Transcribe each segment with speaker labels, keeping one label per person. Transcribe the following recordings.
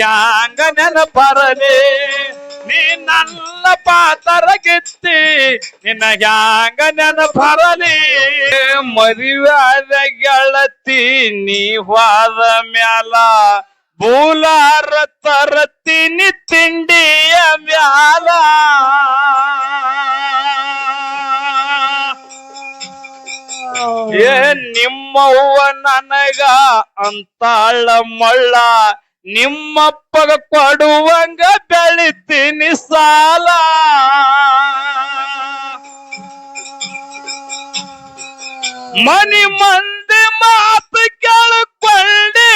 Speaker 1: ಹ್ಯಾಂಗ ನೆನಪರಲಿ? ನೀ ನನ್ನ ಪಾತರ ಗೆತ್ತಿ, ನಿನ್ನ ಹ್ಯಾಂಗ ನೆನಪರಲಿ? ಮದುವಾದ ಗೆಳತಿ, ನೀ ಹೋದ ಮ್ಯಾಲ ಬೂಲಾರ ತರತೀನಿ ತಿಂಡಿಯ ಮ್ಯಾಲ. ಏ ನಿಮ್ಮವ್ವ ನನಗ ಅಂತಾಳ ಮಳ್ಳ ನಿಮ್ಮಪ್ಪಗ ಕೊಡುವಂಗ ಬೆಳಿತೀನಿ ಸಾಲ. ಮನಿ ಮಂದಿ ಮಾತು ಕೇಳಿಕೊಳ್ಳಿ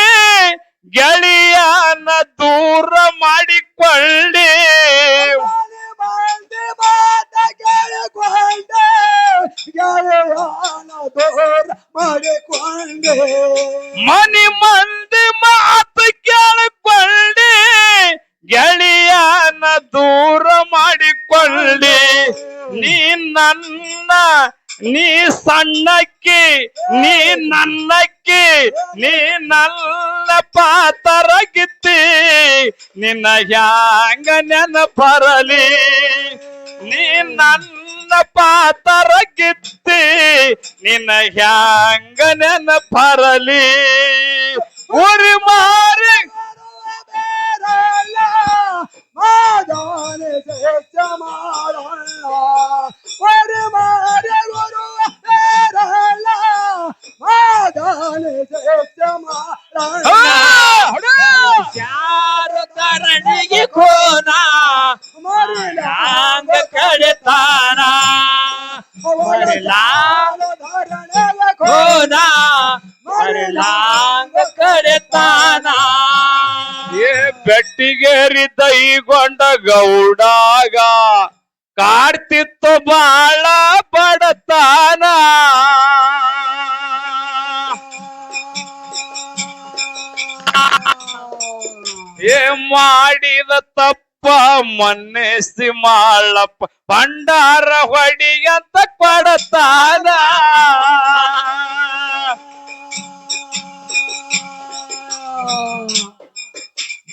Speaker 1: ಗೆಳೆಯನ ದೂರ ಮಾಡಿಕೊಳ್ಳಿ.
Speaker 2: ಮಾಡಿಕೊಂಡೆ
Speaker 1: ಮನಿ ಮಂದಿ ಮಾತು ಕೇಳಿಕೊಳ್ಳಿ, ಗೆಳೆಯನ ದೂರ ಮಾಡಿಕೊಳ್ಳಿ. ನೀ ನನ್ನ, ನೀ ಸಣ್ಣಕ್ಕಿ, ನೀ ನನ್ನಕ್ಕಿ, ನೀ ನನ್ನ ಪಾತರಗಿತ್ತಿ. ನಿನ್ನ ಹ್ಯಾಂಗ ನೆನಪರಲಿ. ನೀ ನನ್ನ ಪಾತರಗಿತ್ತಿ. ನಿನ್ನ ಹ್ಯಾಂಗ ನೆನಪರಲಿ. ಉರಿ ಮಾರಿ
Speaker 2: ಮಾದಾನೆ
Speaker 1: ಗೌಡಾಗ ಕಾಡ್ತಿತ್ತು ಬಾಳ ಬಡತಾನ. ಏ ಮಾಡಿದ ತಪ್ಪ ಮನ್ನೆಸಿ ಮಾಳಪ್ಪ ಭಂಡಾರ ಹೊಡಿಯಂತ ಕೊಡತಾನ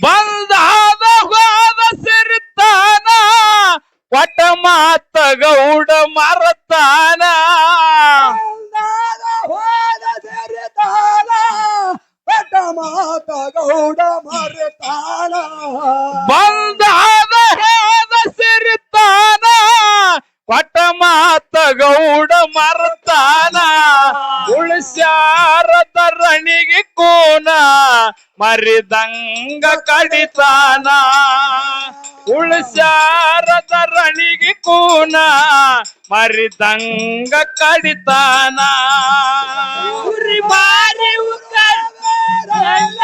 Speaker 1: ಬಂದಾದ ಹೋದ ಸಿರಿತಾನ ಕೊಟ್ಟ ಮಾತ ಗೌಡ ಮರತಾನ.
Speaker 2: ಮಾತ ಗೌಡ ಮರತಾನ.
Speaker 1: ಬಂದಾದ ಹೋದ ಸಿರಿತಾನ ಕೊಟ್ಟ ಮಾತ ಗೌಡ ಮರತಾನ. ಉಳಿಸ್ಯಾರ ತರಣಿಗೆ ಕೋನ ಮರಿದಂಗ ಕಡಿತಾನ. ಉಳಿಸ್ಯಾರದ ರಣಿಗೆ ಕೂನ ಮರಿದಂಗ ಕಡಿತಾನ ಉರಿ ಮಾರಿ ಉಕ್ಕಲ್ಲ,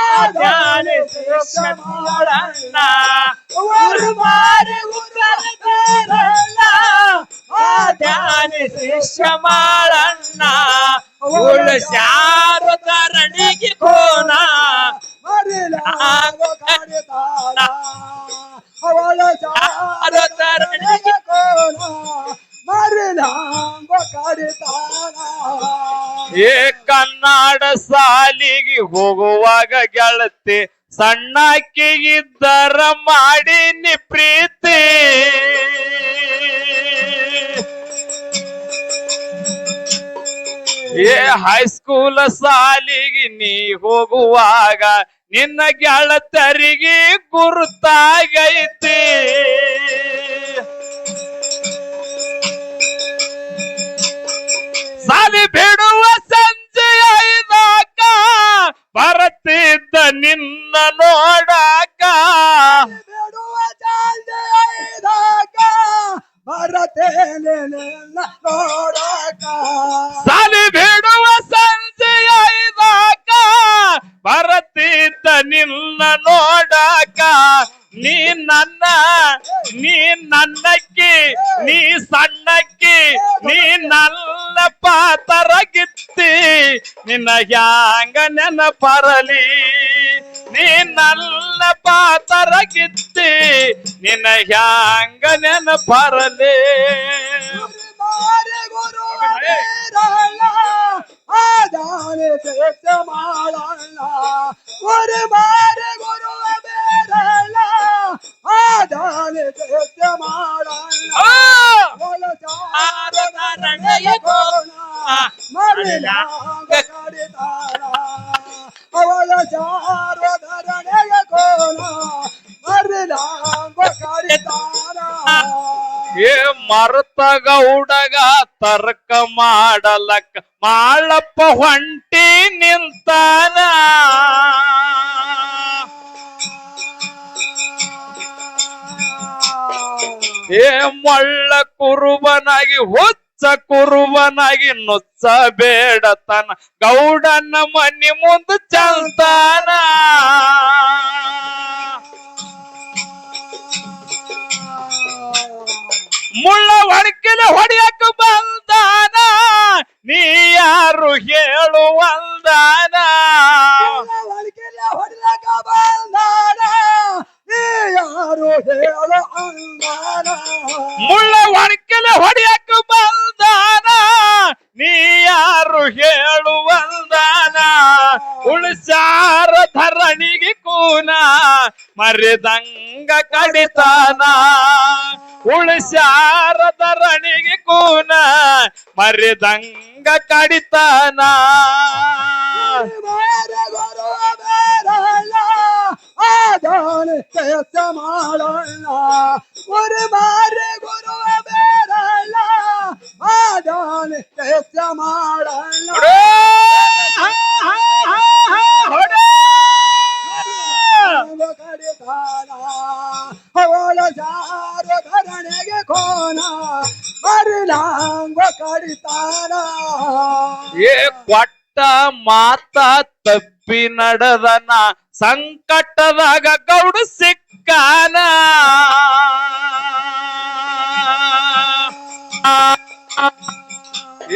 Speaker 1: ಆದ್ಯಾನೆ ಶೇಷಮೋಳಣ್ಣ. ಉರಿ ಮಾರಿ ಉಕ್ಕಲ್ಲ, ಆದ್ಯಾನೆ ಶೇಷಮಾಳಣ್ಣ. ಉಳಿಸ್ಯಾರದ ರಣಿಗೆ ಕೋನ
Speaker 2: ಮರಿಲಾಂಗ ಕಾಡಿತಾಳ ಅವಳ
Speaker 1: ತರಣಿಗೆ
Speaker 2: ಕೋಣ ಮರಿಲಾಂಗ ಕಾಡಿತಾಳ
Speaker 1: ಏ ಕನ್ನಡ ಸಾಲಿಗೆ ಹೋಗುವಾಗ ಗೆಳತಿ ಸಣ್ಣಕ್ಕೆ ಇದ್ದರ ಮಾಡಿನಿ ಪ್ರೀತಿ ಏ ಹೈಸ್ಕೂಲ್ ಸಾಲಿಗೆ ನೀ ಹೋಗುವಾಗ ನಿನ್ನ ಗೆಳತರಿಗೆ ಗುರುತಾಗೈತಿ. ಸಾಲಿ ಬಿಡುವ ನೆನಪರಲಿ ನೀ ನನ್ನ ಪಾತರ ಗಿತ್ತಿ ನಿನ್ನ ಹ್ಯಾಂಗ ನೆನಪರಲಿ.
Speaker 2: ಮಾರೆ ಗುರು ಬೇರಲ್ಲ ಆದಾನೆ ಕೃತ್ಯ ಮಾಡಣ್ಣ ಒಳಚಾರದ ರಂಗಯ್ಯ ಕೋಣ ಮರಿಲಾಂಗ ಕಡಿತಾರ ಅವಳ ಚಾರದ ರಣಯ ಕೋಣ ಮರಿಲಾಂಗ ಕಡಿತಾರ
Speaker 1: ಏ ಮರ್ತಗ ಹುಡಗ ತರ್ಕ ಮಾಡಲಕ್ಕ. ಮಾಳಪ್ಪ ಹೊಂಟಿ ನಿಂತ ಮಳ್ಳ ಕುರುಬನಾಗಿ, ಹೊಚ್ಚ ಕುರುಬನಾಗಿ ನುಚ್ಚ ಬೇಡತನ ಗೌಡನ ಮನಿ ಮುಂದೆ ಚಲ್ತಾನ. ಮುಳ್ಳ ಹೊಡಕಿನ ಹೊಡಿಯಕ ಬಂದಾನ ನೀ ಯಾರು ಹೇಳುವಂದಾನ
Speaker 2: ಹೊಡಿಲಕ ಬಂದಾನ ಯಾರು ಹೇಳ
Speaker 1: ಮುಳ್ಳ ಒಡಕಿನ ಹೊಡಿಯಕ ಬಂದಾನ, ನೀ ಯಾರು ಹೇಳುವಂದಾನ? ಉಳಿಸಾರ ಧರಣಿಗೆ ಕೂನ, ಮರೆದಂಗ ಕಡಿತಾನ? ಉಳಿಸಾರ ಧರಣಿಗೆ ಕೂನ, ಮರೆದಂಗ ಕಡಿತಾನ?
Speaker 2: ಆದಾನ ಕೆಲಸ ಮಾಡೋಣ ஒரு மாறு குருவ ಬೇರಲ್ಲ ಆದಾನ ಕೆಲಸ ಮಾಡೋಣ
Speaker 1: ಹೊಡೆ! ಹಾ, ಹಾ, ಹಾ, ಹಾ, ಹೊಡೆ!
Speaker 2: ಕಡಿತಾನ ಅವಳ ಜಾರು ಧರಣಿಗೆ ಕೋನ ಮರಿಲಾಂಗ ಕಡಿತಾನ
Speaker 1: ಏ ಕೊಟ್ಟ ಮಾತ ತಪ್ಪಿ ನಡೆದನ ಸಂಕಟದಾಗ ಗೌಡು ಸಿಕ್ಕಾನ.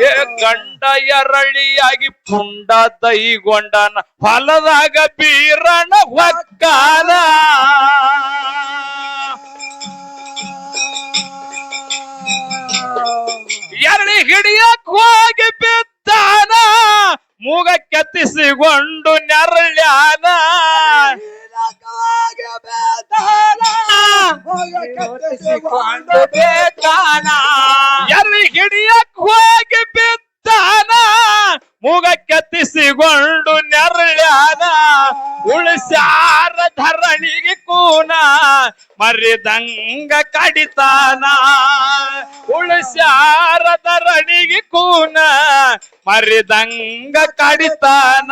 Speaker 1: ಏ ಗಂಡ ಎರಳಿಯಾಗಿ ಪುಂಡ ದೈಗೊಂಡನ ಹೊಲದಾಗ ಬೀರಣ ಹೊಕ್ಕಾನ. ಎರಳಿ ಹಿಡಿಯಕ್ ಹೋಗಿ ಬಿದ್ದಾನ. ಮೂಗ ಕೆತ್ತಿಸಿಕೊಂಡು ನೆರಳ್ಯಾನ ಎರಳಿ ಹಿಡಿಯಕ್ ಹೋಗಿ ಬಿದ್ದಾನ. ಮೂಗ ಕೆತ್ತಿಸಿಕೊಂಡು ನೆರಳ್ಯಾನ. ಉಳಿಸಾರ ಧರಣಿಗೆ ಕೂನ. ಮರಿದಂಗ ಕಡಿತಾನ. ಉಳಿಸ್ಯಾರದ ರಣಿಗೆ ಕೂನ, ಮರಿದಂಗ ಕಡಿತಾನ.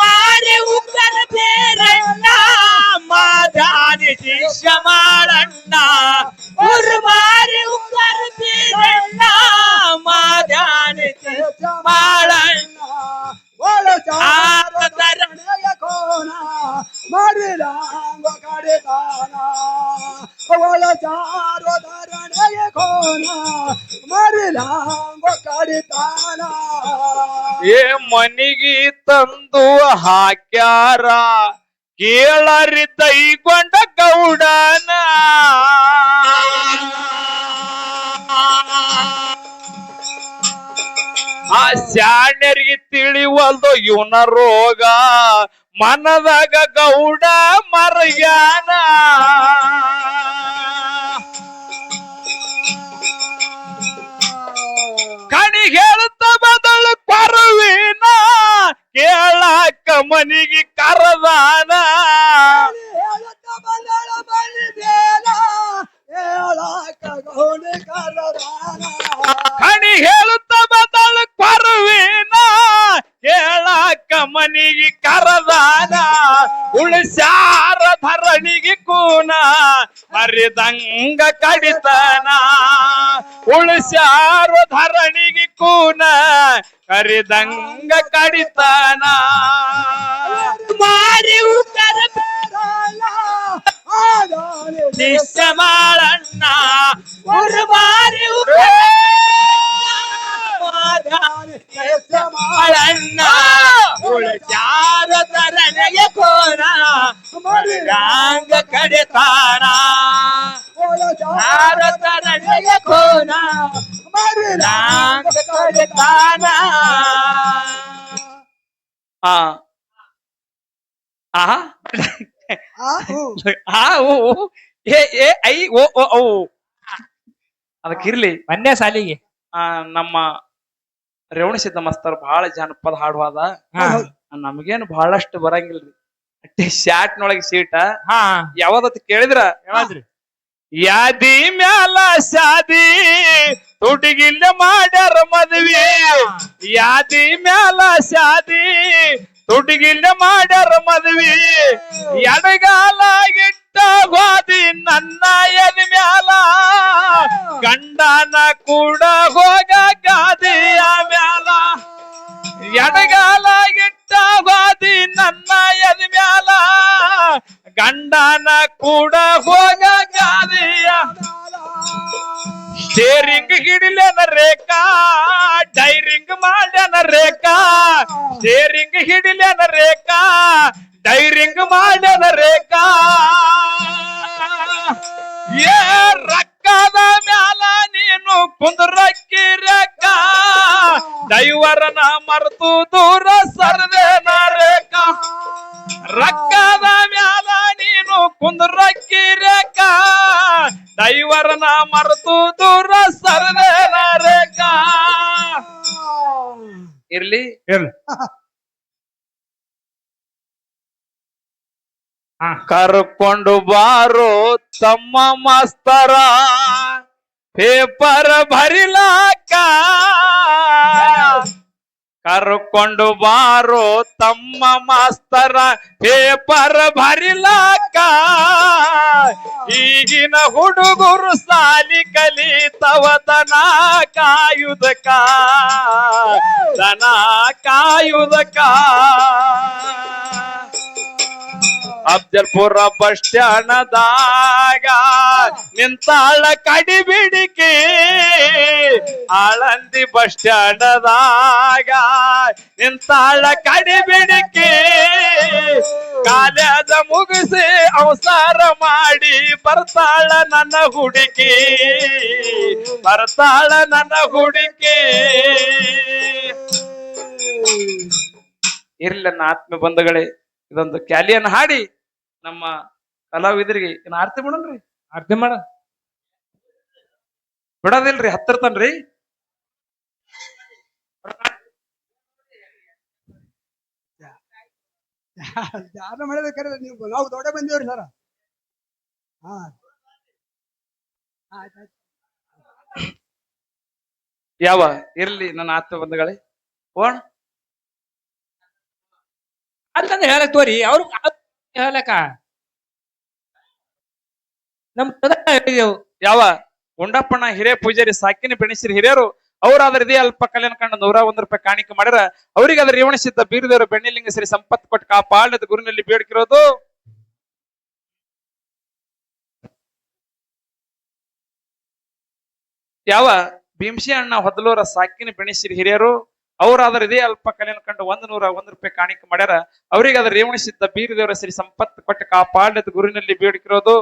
Speaker 1: ಮಾರಿ ಉಗ್ರರ ಬೇರಣ್ಣ ಮಾದಾರಿ ಶಿಷ್ಯ ಮಾಡಣ್ಣ.
Speaker 2: ಮಾರಿ ಉಗ್ರರ ಬೇರಣ್ಣ
Speaker 1: ಮಾದಾರಿ ಮನಿಗಿ ತಂದು ಹಾಕ್ಯಾರ, ಕೇಳರಿ ತೈಗೊಂಡ ಗೌಡನ. ಆ ಶಾಣ್ಯರಿಗೆ ತಿಳಿವಲ್ದು ಇವನ ರೋಗ, ಮನದಾಗ ಗೌಡ ಮರಯಾನ ಕಣಿ ಹೇಳುತ್ತ ಕೊರುವಿನ ಕೇಳಾಕ ಮನಿಗೆ ಕರದಾನ. ಕಣಿ ಹೇಳುತ್ತ ಬದಳು ಕೊರುವಿನ ಕೇಳಾಕ ಮನಿಗೆ ಕರದಾನ. ಉಳಿಸಾರ ಧರಣಿಗೆ ಕೂನ. ಮರಿದಂಗ ಕಡಿತನ ಉಳಿಸ್ಯಾರು ಧರಣಿಗೆ ಕೂನ ಕರಿದಂಗ ಕಡಿತನ. ಮಾರಿ ಉತ್ತರ ಮಾಡಣ್ಣ ಮಾರಿ
Speaker 2: ಆದಾನೆ ದೇಶ
Speaker 1: ಮಾಡಣ್ಣ ಉಳಿಸ್ಯಾರ ಧರಣಿಗೆ ಕೂನ ಮರಿದಂಗ ಕಡಿತಾನ
Speaker 2: ಒಳ
Speaker 1: ಯಾರ ಧರಣಿಗೆ ಕೂನ
Speaker 2: ಮರಿಲಾಂಗ
Speaker 1: ಹೊಡಿತಾನ ಆ ಆ
Speaker 2: ಆ, ಹ್ಞೂ.
Speaker 1: ಆ ಓ ಓ. ಏ ಏ ಐ ಓ ಓ ಓ ಅದಕ್ಕಿರ್ಲಿ
Speaker 3: ಒಂದೇ ಸಾಲಿಗೆ
Speaker 1: ಆ ನಮ್ಮ ರೇವಣಸಿದ್ದ ಸಿದ್ದಮಸ್ತರ್ ಬಹಳ ಜಾನಪದ ಹಾಡುವಾದ.
Speaker 3: ಹಾ.
Speaker 1: ನಮಗೇನು ಬಹಳಷ್ಟು ಬರಂಗಿಲ್ರಿ. ಅಟ್ಟೆ ಶಾಟ್ನೊಳಗೆ ಸೀಟ.
Speaker 3: ಹಾ.
Speaker 1: ಯಾವ್ದತ್ ಕೇಳಿದ್ರ? ಯಾದಿ ಮ್ಯಾಲ ಶಾದಿ ತುಟಿಗಿಲ್ಲ ಮಾಡ್ಯಾರ ಮದ್ವಿ. ಯಾದಿ ಮ್ಯಾಲ ಶಾದಿ ತುಟಿಗಿಲ್ಲ ಮಾಡ್ಯಾರ ಮದ್ವಿ. ಎಡಗಾಲ ಗಿಟ್ಟ ಗೋದಿ ನನ್ನ ಎದ್ ಮ್ಯಾಲ. ಗಂಡನ ಕೂಡ ಹೋಗ ಎಡಗಾಲ ಇಟ್ಟ ಬಾದಿ ನನ್ನ ಎದ್ ಮ್ಯಾಲ ಗಂಡನ ಕೂಡ ಹೋಗ ಗಾದಿಯ. ಸ್ಟೇರಿಂಗ್ ಹಿಡಿಲೇನ ರೇಖಾ ಡೈರಿಂಗ್ ಮಾಡ್ಯಾನ ರೇಖಾ. ಸ್ಟೇರಿಂಗ್ ಹಿಡಿಲೇನ ರೇಖಾ ಡೈರಿಂಗ್ ಮಾಡ್ಯಾನ ರೇಖಾ. ಏ ರಕ್ಕದ ಮ್ಯಾಲ ನೀನು ಕುಂದ್ರಕ್ಕಿ ರೇಖಾ ದೈವರನ ಮರೆತು ದೂರ ಸರ್ದೇನ ರೇಖಾ. ರಕ್ಕದ ಮ್ಯಾಲ ನೀನು ಕುಂದ್ರಕ್ಕಿ ರೇಖಾ ದೈವರನ ಮರೆತು ದೂರ ಸರ್ದೇನ ರೇಖಾ. ಇರ್ಲಿ?
Speaker 3: ಇರ್ಲಿ.
Speaker 1: ಕರ್ಕೊಂಡು ಬಾರೋ ತಮ್ಮ ಮಾಸ್ತರ ಪೇಪರ್ ಭರಿಲಾಕ ಕರ್ಕೊಂಡು ಬಾರೋ ತಮ್ಮ ಮಾಸ್ತರ ಪೇಪರ್ ಭರಿಲಾಕ ಈಗಿನ ಹುಡುಗರು ಸಾಲಿ ಕಲಿತವ ದನ ಕಾಯುದಕ ದನ ಕಾಯುದಕ ಅಫ್ಜಲ್ಪುರ ಬಸ್ ಸ್ಟ್ಯಾಂಡದಾಗ ನಿಂತಾಳ ಕಡಿಬಿಡಿಕೆ ಆಳಂದಿ ಬಸ್ ಸ್ಟ್ಯಾಂಡದಾಗ ನಿಂತಾಳ ಕಡಿಬಿಡಿಕೆ ಕಾಲದ ಮುಗಿಸಿ ಅವಸಾರ ಮಾಡಿ ಬರ್ತಾಳ ನನ್ನ ಹುಡುಕಿ. ಬರ್ತಾಳ ನನ್ನ ಹುಡುಕಿ. ಇರ್ಲಿ ನನ್ನ ಆತ್ಮ ಬಂಧುಗಳೇ, ಇದೊಂದು ಕ್ಯಾಲಿಯನ್ ಹಾಡಿ. ನಮ್ಮ ಕಲಾವಿದರಿಗೆ ಇನ್ನು ಆರ್ತಿ ಮಾಡೋಣ್ರಿ?
Speaker 3: ಆರತಿ ಮಾಡ.
Speaker 1: ಬಿಡೋದಿಲ್ರಿ ಹತ್ತಿರ ತನ್ರಿ
Speaker 2: ಧ್ಯಾನ ಮಾಡಿದ್ರೆ ಕರೆ ನೀವು ನಾವು ದೊಡ್ಡ ಬಂದಿವ್ರಿ ಸರ. ಹಾ.
Speaker 1: ಯಾವ? ಇರ್ಲಿ ನನ್ನ ಆತ್ಮ ಬಂಧುಗಳೇ. ಓಣ.
Speaker 3: ಅಂತ ಹೇಳಕ್ ತೋರಿ ಅವ್ರು ಹೇಳಕ ನಮ್
Speaker 1: ಯಾವ? ಗುಂಡಪ್ಪನ ಹಿರೇ ಪೂಜಾರಿ ಸಾಕಿನ ಬೆಣಿಸಿರಿ ಹಿರಿಯರು, ಅವರಾದ್ರ ಇದೇ ಅಲ್ಪ ಕಲ್ಯಾಣ ಕಂಡ ನೂರ ಒಂದ್ ರೂಪಾಯಿ ಕಾಣಿಕೆ ಮಾಡ್ಯಾರ. ಅವ್ರಿಗೆ ಅದ್ರ ರೇವಣಿಸಿದ್ದ ಬೀರದೇವರು ಬೆಣ್ಣಿಲಿಂಗ ಸರಿ ಸಂಪತ್ ಕೊಟ್ಟು ಕಾಪಾಡದ ಗುರುನಲ್ಲಿ ಬೇಡ್ಕಿರೋದು? ಯಾವ? ಭೀಮಸಿ ಅಣ್ಣ ಹೊದಲೂರ ಸಾಕಿನ ಬೆಣಿಸಿರಿ ಹಿರಿಯರು? ಅವರಾದ್ರ ಇದೇ ಅಲ್ಪ ಕಲೆ ಕಂಡು ಒಂದ್ ನೂರ ಒಂದ್ ರೂಪಾಯಿ ಕಾಣಿಕೆ ಮಾಡ್ಯಾರ. ಅವರಿಗೆ ಅದ್ರ ರೇವಣಿಸಿದ್ದ ಬೀರದೇವರ ಸರಿ ಸಂಪತ್ ಕೊಟ್ಟ ಕಾಪಾಡದ ಗುರಿನಲ್ಲಿ ಬೇಡಿಕಿರೋದು.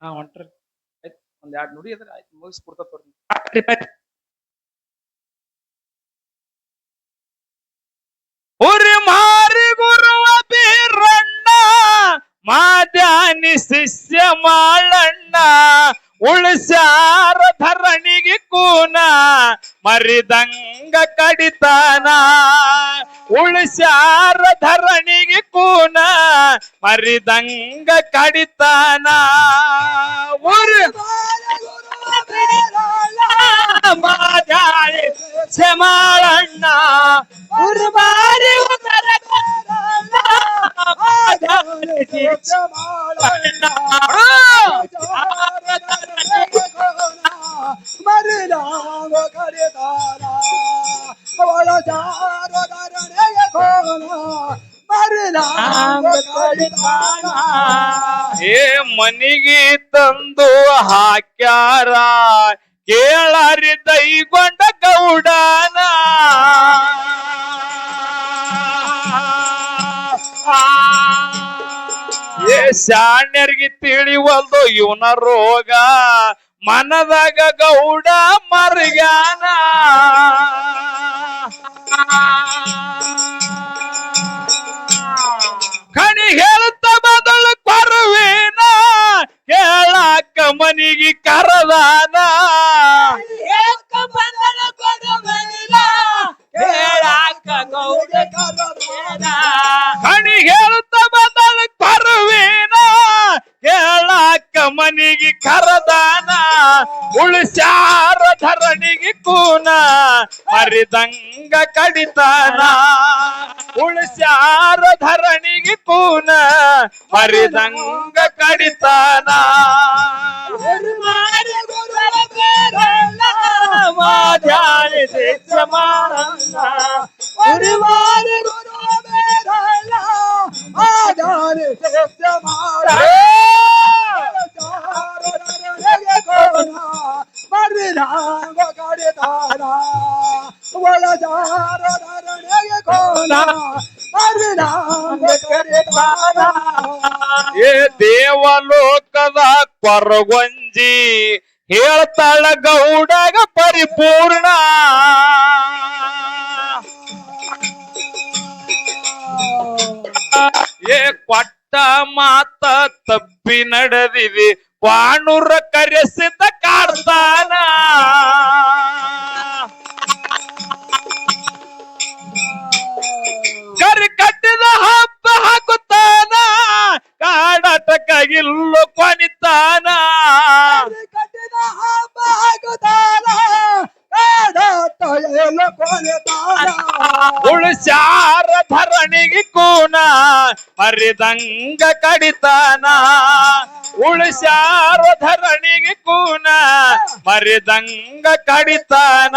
Speaker 1: ಹಾ ಹೊಂಟ್ರಿ ಆಯ್ತು, ಒಂದ್ ಎರಡ್ ನುಡಿ ಅದ್ರ ಆಯ್ತು, ಮುಗಿಸ್ಬಿಡ್ತಾ ತೋರಿ ಉಳಿಸ್ಯಾರ ಧರಣಿಗೆ ಕೂನ ಮರಿದಂಗ ಕಡಿತಾನ. ಉಳಿಸ್ಯಾರ ಧರಣಿಗೆ ಕೂನ ಮರಿದಂಗ ಕಡಿತಾನ. ಉರಿ ಮಾದ್ಯಾನಿ ಮಾಳಣ್ಣ ಉರ್ಬಾರಿ ಉದರ
Speaker 2: ಮರಿಲಾಂಗ ಕಡಿತಾನ
Speaker 1: ಏ ಮನಿಗೆ ತಂದು ಹಾಕ್ಯಾರ ಕೇಳಾರಿ ದೈಗೊಂಡ ಗೌಡನ. ಶಾಣ್ಯರಿಗೆ ತಿಳಿವಲ್ದು ಇವನ ರೋಗ. ಮನದಾಗ ಗೌಡ ಮರ್ಗ್ಯಾನ ಮರಿದಂಗ ಕಡಿತಾನ ಉಳಿಸ್ಯಾರ ಧರಣಿಗೆ ಕೂನ ಮರಿದಂಗ ಕಡಿತಾನ ಮಾಧ್ಯಾನಿ ಶಿಕ್ಷ ಮಾಡಲ್ಲ ಏ ದೇವಲೋಕದ ಕೊರಗೊಂಜಿ ಹೇಳ್ತಾಳ ಗೌಡಗ ಪರಿಪೂರ್ಣ. ಏ ಕೊಟ್ಟ ಮಾತ ತಬ್ಬಿ ನಡೆದಿವಿ ವಾಣುರ ಕರೆಸಿದ ಕಾಡ್ತಾನ. ಇಲ್ಲು ಕೊನಿತಾನ ಉಳಿಸಾರ ಧರಣಿಗೆ ಕೂನ. ಹರಿದಂಗ ಕಡಿತಾನ. ಉಳಿಸಾರ ಉಳಿಸ್ಯಾರ ಧರಣಿಗೆ ಕೂನ. ಹರಿದಂಗ ಕಡಿತಾನ.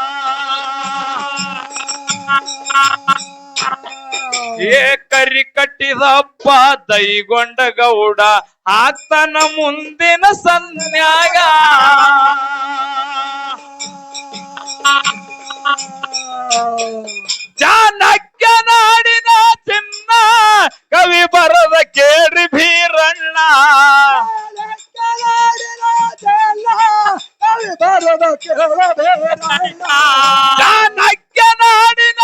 Speaker 1: ಏ ಕರಿ ಕಟ್ಟಿದಪ್ಪ, ದೈಗೊಂಡ ಗೌಡ, ಆತನ ಮುಂದಿನ ಸಂನ್ಯಾಗ. ನಾಡಿನ ಚಿನ್ನ, ಕವಿ ಬರದ ಕೇಳಿ ಭೀರಣ್ಣ ಬರದ ನಾಡಿನ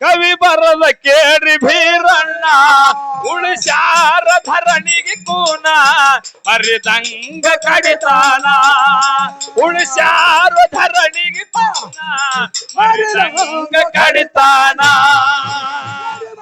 Speaker 1: ಕವಿ ಬರದ ಕೇಳಿ ಭೀರಣ್ಣ ಉಳಿಸಾರ ಧರಣಿಗೆ ಕೂನ. ಅರಿದಂಗ ಕಡಿತಾನ ಉಳಿಸಾರ ಧರಣಿಗೆ ಕೂನ. ಅರಿದಂಗ ಕಡಿತಾನ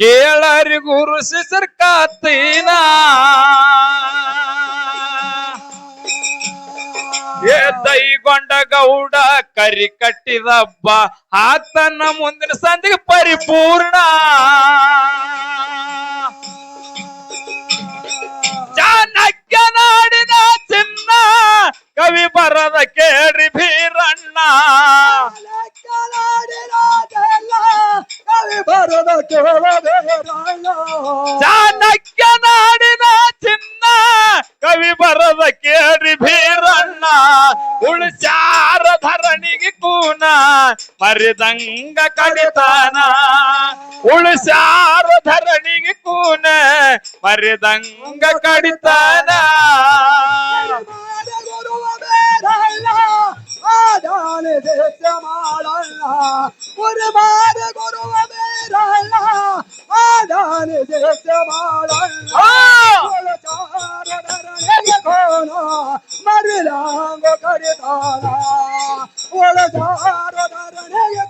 Speaker 1: ಕೇಳರಿ ಗುರು ಶಿಸರ್ ಕಾತೀನ ಏ ದೈಗೊಂಡ ಗೌಡ ಕರಿ ಕಟ್ಟಿದಬ್ಬ, ಆತನ ಮುಂದಿನ ಸಂದಿಗೆ ಪರಿಪೂರ್ಣ. ನಾಡಿನ ಚಿನ್ನ, ಕವಿ ಬರದ ಕೇಳಿ ಭೀರಣ್ಣ ಚಾಣಕ್ಯ ನಾಡಿನ ಚಿನ್ನ ಕವಿ ಬರದ ಕೇಳಿ ಭೀರಣ್ಣ ಉಳಿಸ್ಯಾರ ಧರಣಿಗೆ ಕೂನ ಮರಿದಂಗ ಕಡಿತಾನ ಉಳಿಸ್ಯಾರ ಧರಣಿಗೆ ಕೂನ ಮರಿದಂಗ ಕಡಿತಾನ
Speaker 2: ಗುರುವ ಬೇರಲ್ಲ ಆದಾನೆ ದೇಶ ಮಾಡಲ್ಲ ಗುರು ಬಾರ ಗುರುವ ಬೇರಲ್ಲ ಆದಾನೆ ದೇಶ ಮಾಡಲ್ಲ ಒಳಚಾರದರನೆಗೆ